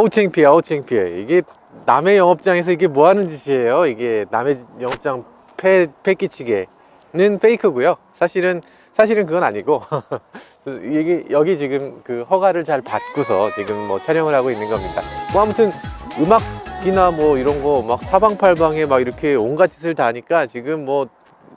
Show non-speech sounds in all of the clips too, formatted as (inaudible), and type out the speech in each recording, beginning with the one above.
어우 창피해 어우 창피해. 이게 남의 영업장에서 이게 뭐 하는 짓이에요? 이게 남의 영업장 패, 패 끼치게는 페이크고요. 사실은 사실은 그건 아니고. (laughs) 이게 여기 지금 그 허가를 잘 받고서 지금 뭐 촬영을 하고 있는 겁니다. 뭐 아무튼 음악이나 뭐 이런 거 막 사방팔방에 막 이렇게 온갖 짓을 다 하니까 지금 뭐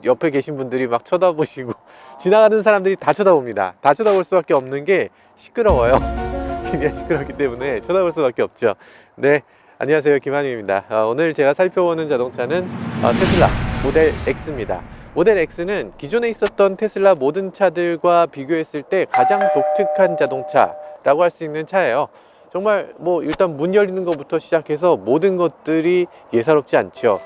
옆에 계신 분들이 막 쳐다보시고 (laughs) 지나가는 사람들이 다 쳐다봅니다. 다 쳐다볼 수밖에 없는 게 시끄러워요 굉장히 시끄럽기 때문에 쳐다볼 수밖에 없죠. 네, 안녕하세요. 김한유입니다. 어, 오늘 제가 살펴보는 자동차는 어, 테슬라 모델 X입니다. 모델 X는 기존에 있었던 테슬라 모든 차들과 비교했을 때 가장 독특한 자동차라고 할 수 있는 차예요. 정말 뭐 일단 문 열리는 것부터 시작해서 모든 것들이 예사롭지 않죠.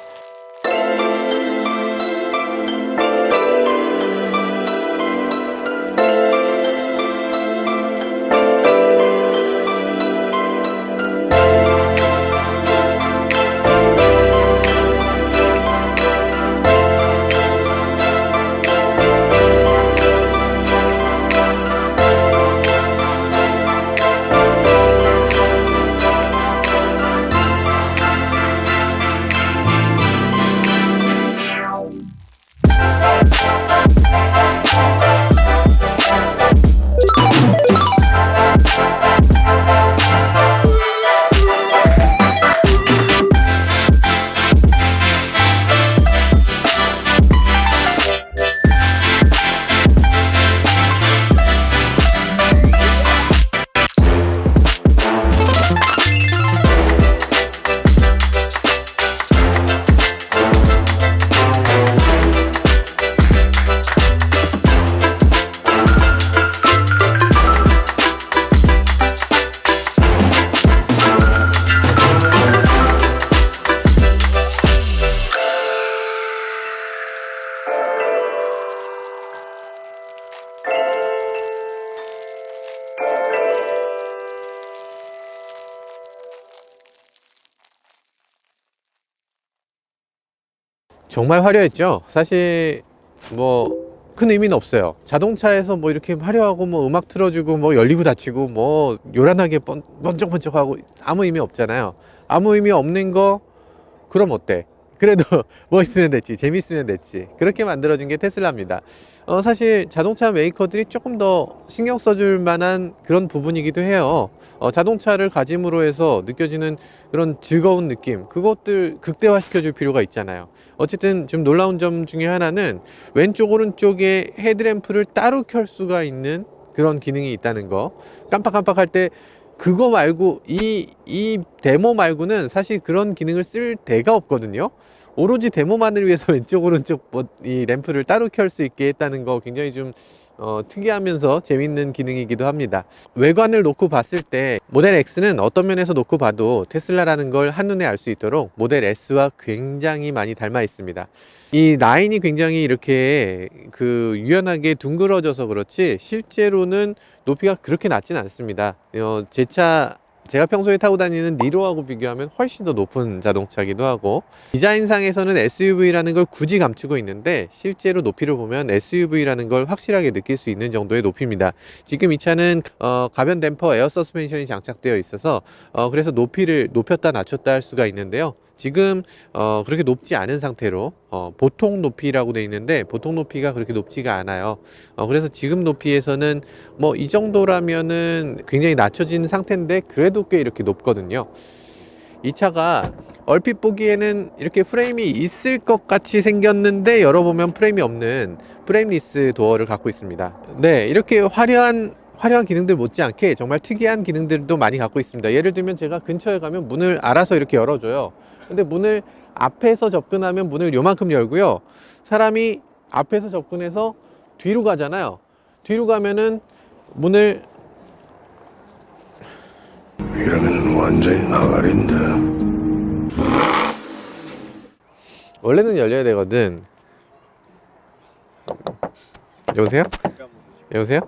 정말 화려했죠. 사실 뭐 큰 의미는 없어요. 자동차에서 뭐 이렇게 화려하고 뭐 음악 틀어주고 뭐 열리고 닫히고 뭐 요란하게 번, 번쩍번쩍하고 아무 의미 없잖아요. 아무 의미 없는 거 그럼 어때? 그래도 (laughs) 멋있으면 됐지, 재밌으면 됐지. 그렇게 만들어진 게 테슬라입니다. 어, 사실 자동차 메이커들이 조금 더 신경 써줄 만한 그런 부분이기도 해요. 어, 자동차를 가짐으로 해서 느껴지는 그런 즐거운 느낌, 그것들 극대화시켜 줄 필요가 있잖아요. 어쨌든 좀 놀라운 점 중에 하나는 왼쪽 오른쪽에 헤드램프를 따로 켤 수가 있는 그런 기능이 있다는 거. 깜빡깜빡할 때 그거 말고 이, 이 데모 말고는 사실 그런 기능을 쓸 데가 없거든요. 오로지 데모만을 위해서 (laughs) 왼쪽 오른쪽 뭐, 이 램프를 따로 켤 수 있게 했다는 거 굉장히 좀 어, 특이하면서 재밌는 기능이기도 합니다. 외관을 놓고 봤을 때 모델 X는 어떤 면에서 놓고 봐도 테슬라라는 걸 한눈에 알 수 있도록 모델 S와 굉장히 많이 닮아 있습니다. 이 라인이 굉장히 이렇게 그 유연하게 둥그러져서 그렇지 실제로는 높이가 그렇게 낮진 않습니다. 어, 제차 제가 평소에 타고 다니는 니로하고 비교하면 훨씬 더 높은 자동차기도 하고 디자인상에서는 SUV라는 걸 굳이 감추고 있는데 실제로 높이를 보면 SUV라는 걸 확실하게 느낄 수 있는 정도의 높이입니다. 지금 이 차는 어, 가변 댐퍼 에어 서스펜션이 장착되어 있어서 어, 그래서 높이를 높였다 낮췄다 할 수가 있는데요. 지금 어, 그렇게 높지 않은 상태로 어, 보통 높이라고 되어 있는데 보통 높이가 그렇게 높지가 않아요. 어, 그래서 지금 높이에서는 뭐 이 정도라면은 굉장히 낮춰진 상태인데 그래도 꽤 이렇게 높거든요. 이 차가 얼핏 보기에는 이렇게 프레임이 있을 것 같이 생겼는데 열어보면 프레임이 없는 프레임리스 도어를 갖고 있습니다. 네, 이렇게 화려한 화려한 기능들 못지않게 정말 특이한 기능들도 많이 갖고 있습니다. 예를 들면 제가 근처에 가면 문을 알아서 이렇게 열어줘요. 근데 문을 앞에서 접근하면 문을 요만큼 열고요. 사람이 앞에서 접근해서 뒤로 가잖아요. 뒤로 가면은 문을 이러면 완전히 나가린다. 원래는 열려야 되거든. 여보세요? 여보세요?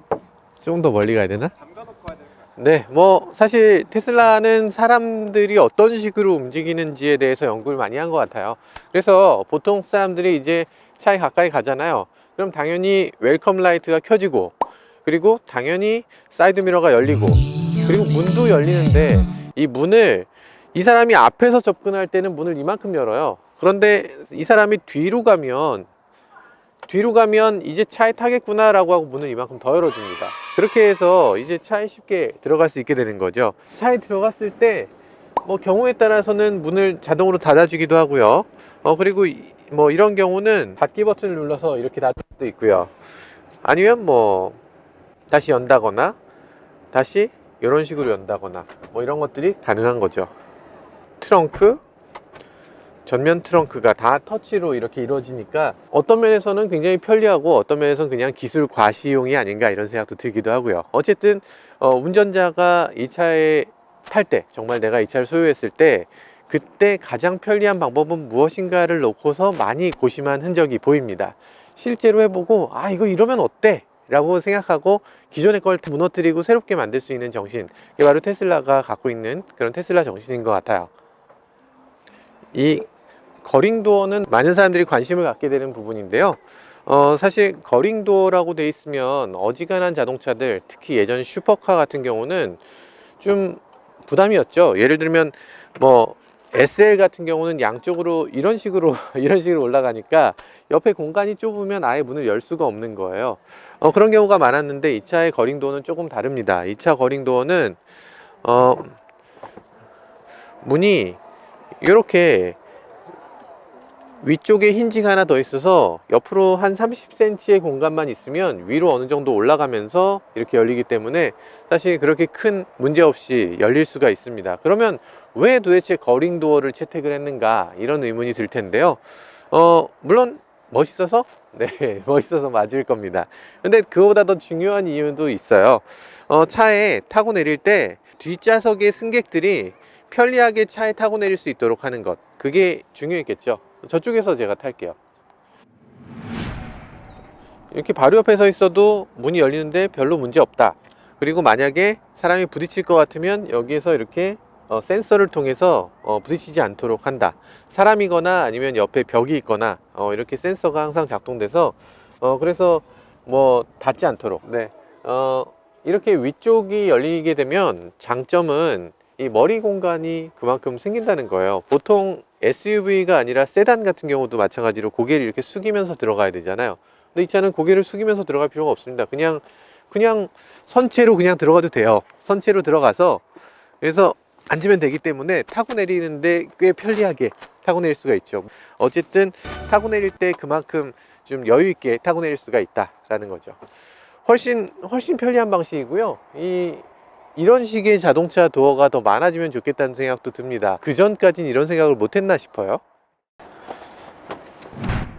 조금 더 멀리 가야 되나? 네, 뭐 사실 테슬라는 사람들이 어떤 식으로 움직이는지에 대해서 연구를 많이 한 것 같아요. 그래서 보통 사람들이 이제 차에 가까이 가잖아요. 그럼 당연히 웰컴 라이트가 켜지고 그리고 당연히 사이드 미러가 열리고 그리고 문도 열리는데 이 문을 이 사람이 앞에서 접근할 때는 문을 이만큼 열어요. 그런데 이 사람이 뒤로 가면 뒤로 가면 이제 차에 타겠구나 라고 하고 문을 이만큼 더 열어줍니다. 그렇게 해서 이제 차에 쉽게 들어갈 수 있게 되는 거죠. 차에 들어갔을 때 뭐 경우에 따라서는 문을 자동으로 닫아주기도 하고요. 어 그리고 이- 뭐 이런 경우는 닫기 버튼을 눌러서 이렇게 닫을 수도 있고요. 아니면 뭐 다시 연다거나 다시 이런 식으로 연다거나 뭐 이런 것들이 가능한 거죠. 트렁크 전면 트렁크가 다 터치로 이렇게 이루어지니까 어떤 면에서는 굉장히 편리하고 어떤 면에서는 그냥 기술 과시용이 아닌가 이런 생각도 들기도 하고요. 어쨌든 어, 운전자가 이 차에 탈 때 정말 내가 이 차를 소유했을 때 그때 가장 편리한 방법은 무엇인가를 놓고서 많이 고심한 흔적이 보입니다. 실제로 해보고 아 이거 이러면 어때? 라고 생각하고 기존의 걸다 무너뜨리고 새롭게 만들 수 있는 정신 이게 바로 테슬라가 갖고 있는 그런 테슬라 정신인 것 같아요. 이 거링도어는 많은 사람들이 관심을 갖게 되는 부분인데요. 어, 사실 거링도어라고 돼 있으면 어지간한 자동차들, 특히 예전 슈퍼카 같은 경우는 좀 부담이었죠. 예를 들면 뭐 SL 같은 경우는 양쪽으로 이런 식으로 (laughs) 이런 식으로 올라가니까 옆에 공간이 좁으면 아예 문을 열 수가 없는 거예요. 어, 그런 경우가 많았는데 이 차의 거링도어는 조금 다릅니다. 이 차 거링도어는 어, 문이 이렇게 위쪽에 힌지가 하나 더 있어서 옆으로 한 30cm의 공간만 있으면 위로 어느 정도 올라가면서 이렇게 열리기 때문에 사실 그렇게 큰 문제 없이 열릴 수가 있습니다. 그러면 왜 도대체 거링도어를 채택을 했는가 이런 의문이 들 텐데요. 어, 물론 멋있어서? (laughs) 네, 멋있어서 맞을 겁니다. 근데 그보다 더 중요한 이유도 있어요. 어, 차에 타고 내릴 때 뒷좌석의 승객들이 편리하게 차에 타고 내릴 수 있도록 하는 것. 그게 중요했겠죠. 저쪽에서 제가 탈게요. 이렇게 바로 옆에 서 있어도 문이 열리는데 별로 문제 없다. 그리고 만약에 사람이 부딪힐 것 같으면 여기에서 이렇게 어, 센서를 통해서 어, 부딪히지 않도록 한다. 사람이거나 아니면 옆에 벽이 있거나 어, 이렇게 센서가 항상 작동돼서 어, 그래서 뭐 닿지 않도록. 네. 어, 이렇게 위쪽이 열리게 되면 장점은 이 머리 공간이 그만큼 생긴다는 거예요. 보통 SUV가 아니라 세단 같은 경우도 마찬가지로 고개를 이렇게 숙이면서 들어가야 되잖아요. 근데 이 차는 고개를 숙이면서 들어갈 필요가 없습니다. 그냥 그냥 선체로 그냥 들어가도 돼요. 선체로 들어가서 그래서 앉으면 되기 때문에 타고 내리는데 꽤 편리하게 타고 내릴 수가 있죠. 어쨌든 타고 내릴 때 그만큼 좀 여유 있게 타고 내릴 수가 있다라는 거죠. 훨씬 훨씬 편리한 방식이고요. 이 이런 식의 자동차 도어가 더 많아지면 좋겠다는 생각도 듭니다. 그 전까진 이런 생각을 못 했나 싶어요.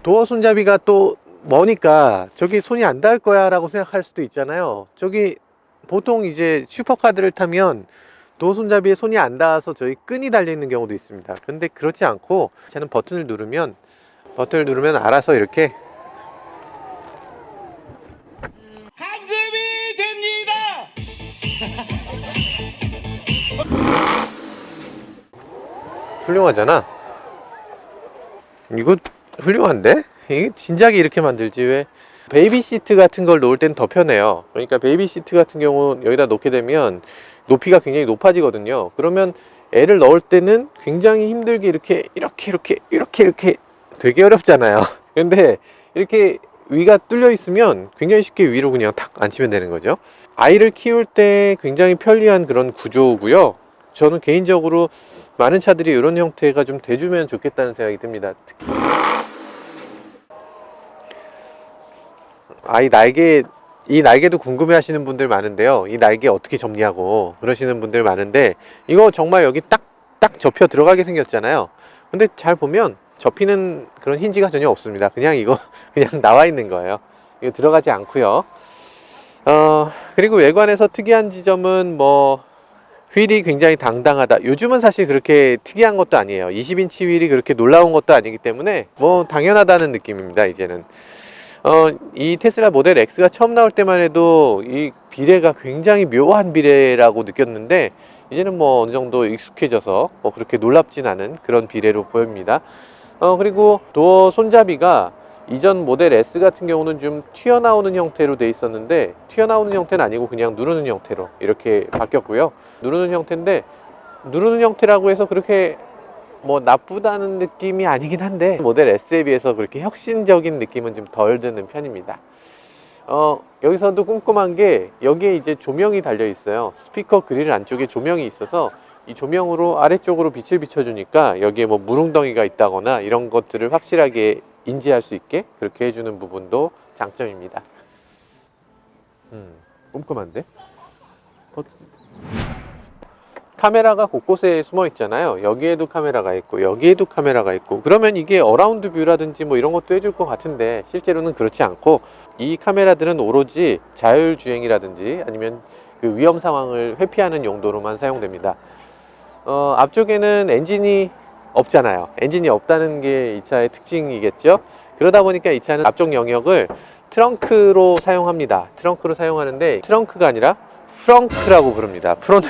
도어 손잡이가 또 머니까 저기 손이 안 닿을 거야 라고 생각할 수도 있잖아요. 저기 보통 이제 슈퍼카들을 타면 도어 손잡이에 손이 안 닿아서 저희 끈이 달려 있는 경우도 있습니다. 근데 그렇지 않고 저는 버튼을 누르면 버튼을 누르면 알아서 이렇게 훌륭하잖아. 이거 훌륭한데? 이게 진작에 이렇게 만들지 왜? 베이비 시트 같은 걸 놓을 땐 더 편해요. 그러니까 베이비 시트 같은 경우 여기다 놓게 되면 높이가 굉장히 높아지거든요. 그러면 애를 넣을 때는 굉장히 힘들게 이렇게 이렇게 이렇게 이렇게 이렇게 되게 어렵잖아요. 근데 이렇게 위가 뚫려 있으면 굉장히 쉽게 위로 그냥 탁 앉히면 되는 거죠. 아이를 키울 때 굉장히 편리한 그런 구조고요. 저는 개인적으로 많은 차들이 이런 형태가 좀 돼주면 좋겠다는 생각이 듭니다. 아이 날개 이 날개도 궁금해 하시는 분들 많은데요. 이 날개 어떻게 접냐고 그러시는 분들 많은데 이거 정말 여기 딱 딱 접혀 들어가게 생겼잖아요. 근데 잘 보면 접히는 그런 힌지가 전혀 없습니다. 그냥 이거 (laughs) 그냥 나와 있는 거예요. 이거 들어가지 않고요. 어 그리고 외관에서 특이한 지점은 뭐 휠이 굉장히 당당하다. 요즘은 사실 그렇게 특이한 것도 아니에요. 20인치 휠이 그렇게 놀라운 것도 아니기 때문에 뭐 당연하다는 느낌입니다. 이제는. 어, 이 테슬라 모델 X가 처음 나올 때만 해도 이 비례가 굉장히 묘한 비례라고 느꼈는데 이제는 뭐 어느 정도 익숙해져서 뭐 그렇게 놀랍진 않은 그런 비례로 보입니다. 어, 그리고 도어 손잡이가 이전 모델 S 같은 경우는 좀 튀어나오는 형태로 돼 있었는데 튀어나오는 형태는 아니고 그냥 누르는 형태로 이렇게 바뀌었고요. 누르는 형태인데 누르는 형태라고 해서 그렇게 뭐 나쁘다는 느낌이 아니긴 한데 모델 S에 비해서 그렇게 혁신적인 느낌은 좀 덜 드는 편입니다. 어, 여기서도 꼼꼼한 게 여기에 이제 조명이 달려 있어요. 스피커 그릴 안쪽에 조명이 있어서 이 조명으로 아래쪽으로 빛을 비춰주니까 여기에 뭐 물웅덩이가 있다거나 이런 것들을 확실하게 인지할 수 있게 그렇게 해주는 부분도 장점입니다. 음, 꼼꼼한데? 버튼. 카메라가 곳곳에 숨어 있잖아요. 여기에도 카메라가 있고, 여기에도 카메라가 있고, 그러면 이게 어라운드 뷰라든지 뭐 이런 것도 해줄 것 같은데, 실제로는 그렇지 않고, 이 카메라들은 오로지 자율주행이라든지 아니면 그 위험 상황을 회피하는 용도로만 사용됩니다. 어, 앞쪽에는 엔진이 없잖아요. 엔진이 없다는 게 이 차의 특징이겠죠. 그러다 보니까 이 차는 앞쪽 영역을 트렁크로 사용합니다. 트렁크로 사용하는데 트렁크가 아니라 프렁크라고 부릅니다. 프론트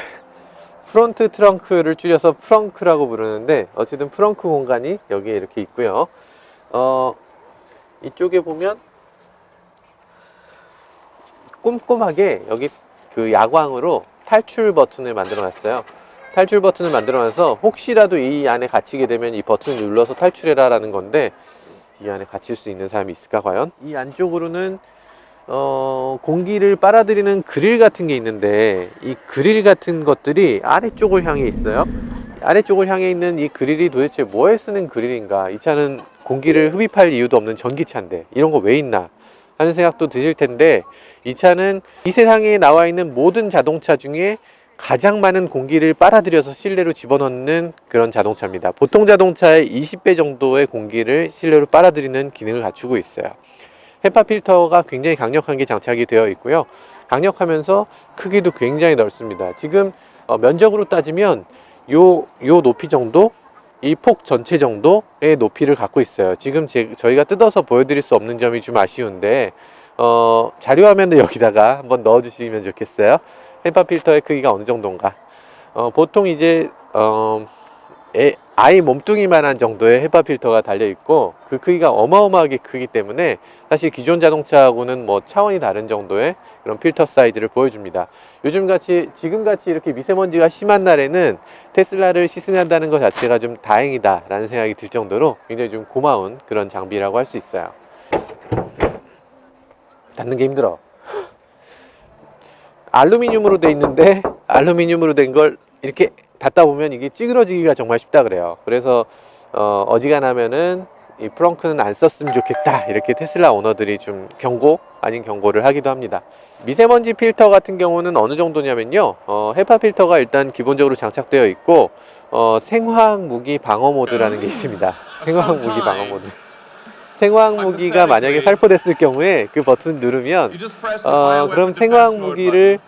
프론트 트렁크를 줄여서 프렁크라고 부르는데 어쨌든 프렁크 공간이 여기에 이렇게 있고요. 어, 이쪽에 보면 꼼꼼하게 여기 그 야광으로 탈출 버튼을 만들어 놨어요. 탈출 버튼을 만들어 놔서 혹시라도 이 안에 갇히게 되면 이 버튼을 눌러서 탈출해라 라는 건데 이 안에 갇힐 수 있는 사람이 있을까 과연? 이 안쪽으로는 어, 공기를 빨아들이는 그릴 같은 게 있는데 이 그릴 같은 것들이 아래쪽을 향해 있어요. 아래쪽을 향해 있는 이 그릴이 도대체 뭐에 쓰는 그릴인가? 이 차는 공기를 흡입할 이유도 없는 전기차인데 이런 거 왜 있나? 하는 생각도 드실 텐데 이 차는 이 세상에 나와 있는 모든 자동차 중에 가장 많은 공기를 빨아들여서 실내로 집어넣는 그런 자동차입니다. 보통 자동차의 20배 정도의 공기를 실내로 빨아들이는 기능을 갖추고 있어요. 헤파 필터가 굉장히 강력한 게 장착이 되어 있고요. 강력하면서 크기도 굉장히 넓습니다. 지금 어, 면적으로 따지면 요, 요 높이 정도, 이 폭 전체 정도의 높이를 갖고 있어요. 지금 제, 저희가 뜯어서 보여드릴 수 없는 점이 좀 아쉬운데, 어, 자료화면을 (laughs) 여기다가 한번 넣어주시면 좋겠어요. 헤파 필터의 크기가 어느 정도인가. 어, 보통 이제, 어, 애- 아이 몸뚱이만한 정도의 헤파 필터가 달려 있고 그 크기가 어마어마하게 크기 때문에 사실 기존 자동차하고는 뭐 차원이 다른 정도의 그런 필터 사이즈를 보여줍니다. 요즘 같이 지금 같이 이렇게 미세먼지가 심한 날에는 테슬라를 시승한다는 것 자체가 좀 다행이다라는 생각이 들 정도로 굉장히 좀 고마운 그런 장비라고 할 수 있어요. 닫는 게 힘들어. 알루미늄으로 돼 있는데 (laughs) 알루미늄으로 된 걸 이렇게 닫다 보면 이게 찌그러지기가 정말 쉽다 그래요. 그래서 어, 어지간하면은 이 프렁크는 안 썼으면 좋겠다 이렇게 테슬라 오너들이 좀 경고 아닌 경고를 하기도 합니다. 미세먼지 필터 같은 경우는 어느 정도냐면요. 어, 헤파 필터가 일단 기본적으로 장착되어 있고 어, 생화학 무기 방어 모드라는 게 있습니다. 생화학 무기 방어 모드. 생화학 무기가 만약에 살포됐을 경우에 그 버튼 누르면 어, 그럼 생화학 무기를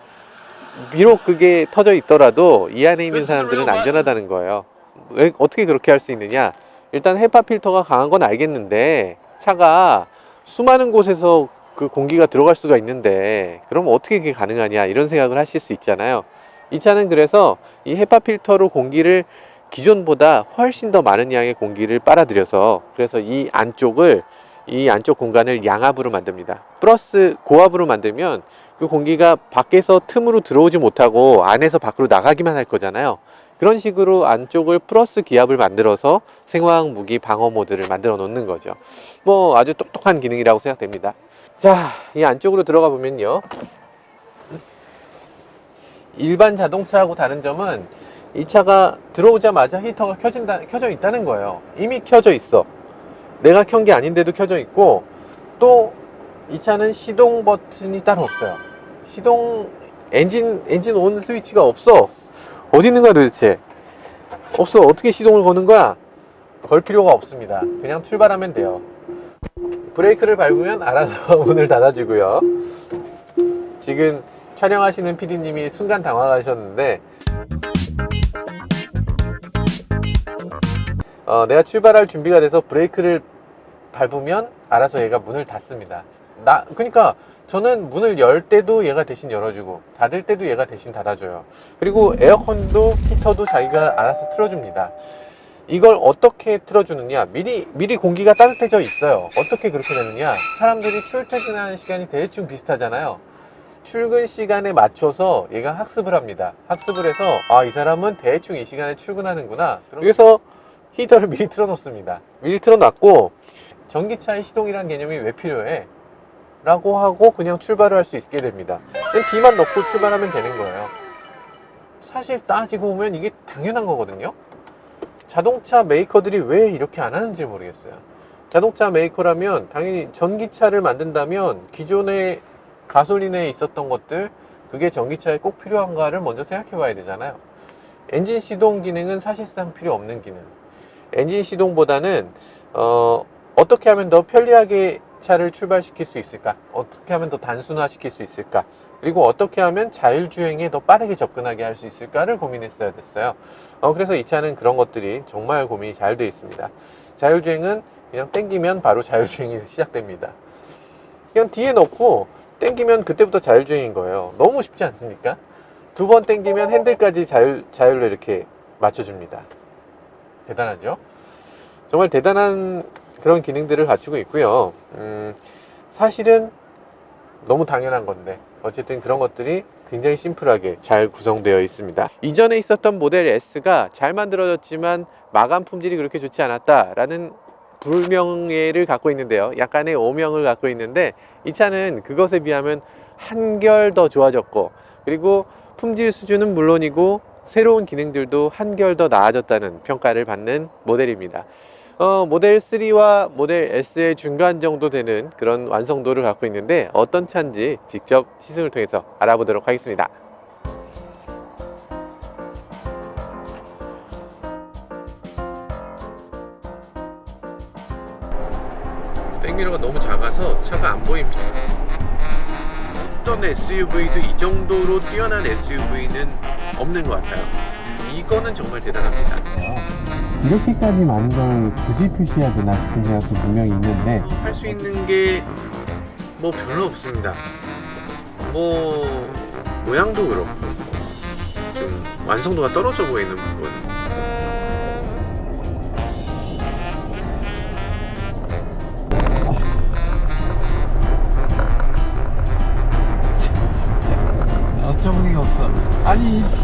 비록 그게 터져 있더라도 이 안에 있는 사람들은 안전하다는 거예요. 왜 어떻게 그렇게 할 수 있느냐? 일단 헤파 필터가 강한 건 알겠는데 차가 수많은 곳에서 그 공기가 들어갈 수가 있는데 그럼 어떻게 그게 가능하냐 이런 생각을 하실 수 있잖아요. 이 차는 그래서 이 헤파 필터로 공기를 기존보다 훨씬 더 많은 양의 공기를 빨아들여서 그래서 이 안쪽을 이 안쪽 공간을 양압으로 만듭니다. 플러스 고압으로 만들면 그 공기가 밖에서 틈으로 들어오지 못하고 안에서 밖으로 나가기만 할 거잖아요. 그런 식으로 안쪽을 플러스 기압을 만들어서 생화학 무기 방어 모드를 만들어 놓는 거죠. 뭐 아주 똑똑한 기능이라고 생각됩니다. 자, 이 안쪽으로 들어가 보면요. 일반 자동차하고 다른 점은 이 차가 들어오자마자 히터가 켜진다, 켜져 있다는 거예요. 이미 켜져 있어. 내가 켠 게 아닌데도 켜져 있고, 또 이 차는 시동 버튼이 따로 없어요. 시동, 엔진, 엔진 온 스위치가 없어. 어디 있는 거야 도대체? 없어. 어떻게 시동을 거는 거야? 걸 필요가 없습니다. 그냥 출발하면 돼요. 브레이크를 밟으면 알아서 (laughs) 문을 닫아주고요. 지금 촬영하시는 PD님이 순간 당황하셨는데, 어, 내가 출발할 준비가 돼서 브레이크를 밟으면 알아서 얘가 문을 닫습니다. 나, 그러니까 저는 문을 열 때도 얘가 대신 열어주고 닫을 때도 얘가 대신 닫아줘요. 그리고 에어컨도 히터도 자기가 알아서 틀어줍니다. 이걸 어떻게 틀어주느냐? 미리 미리 공기가 따뜻해져 있어요. 어떻게 그렇게 되느냐? 사람들이 출퇴근하는 시간이 대충 비슷하잖아요. 출근 시간에 맞춰서 얘가 학습을 합니다. 학습을 해서 아 이 사람은 대충 이 시간에 출근하는구나. 그래서 히터를 미리 틀어놓습니다. 미리 틀어놨고 전기차의 시동이란 개념이 왜 필요해? 라고 하고 그냥 출발을 할 수 있게 됩니다. D만 넣고 출발하면 되는 거예요. 사실 따지고 보면 이게 당연한 거거든요. 자동차 메이커들이 왜 이렇게 안 하는지 모르겠어요. 자동차 메이커라면 당연히 전기차를 만든다면 기존의 가솔린에 있었던 것들 그게 전기차에 꼭 필요한가를 먼저 생각해 봐야 되잖아요. 엔진 시동 기능은 사실상 필요 없는 기능. 엔진 시동보다는 어, 어떻게 하면 더 편리하게 차를 출발시킬 수 있을까? 어떻게 하면 더 단순화시킬 수 있을까? 그리고 어떻게 하면 자율주행에 더 빠르게 접근하게 할 수 있을까를 고민했어야 됐어요. 어, 그래서 이 차는 그런 것들이 정말 고민이 잘 되어 있습니다. 자율주행은 그냥 땡기면 바로 (laughs) 자율주행이 시작됩니다. 그냥 뒤에 넣고 땡기면 그때부터 자율주행인 거예요. 너무 쉽지 않습니까? 두 번 땡기면 핸들까지 자율, 자율로 이렇게 맞춰줍니다. 대단하죠? 정말 대단한 그런 기능들을 갖추고 있고요. 음, 사실은 너무 당연한 건데 어쨌든 그런 것들이 굉장히 심플하게 잘 구성되어 있습니다. 이전에 있었던 모델 S가 잘 만들어졌지만 마감 품질이 그렇게 좋지 않았다라는 불명예를 갖고 있는데요. 약간의 오명을 갖고 있는데 이 차는 그것에 비하면 한결 더 좋아졌고 그리고 품질 수준은 물론이고 새로운 기능들도 한결 더 나아졌다는 평가를 받는 모델입니다. 어, 모델 3와 모델 S의 중간 정도 되는 그런 완성도를 갖고 있는데 어떤 차인지 직접 시승을 통해서 알아보도록 하겠습니다. 백미러가 너무 작아서 차가 안 보입니다. 어떤 SUV도 이 정도로 뛰어난 SUV는 없는 것 같아요. 이거는 정말 대단합니다. 이렇게까지 많은 걸 굳이 표시해야 되나 싶은 생각도 분명히 있는데 할 수 있는 게 뭐 별로 없습니다. 뭐 모양도 그렇고 좀 완성도가 떨어져 보이는 부분. 어처구니가 없어. 아니, 아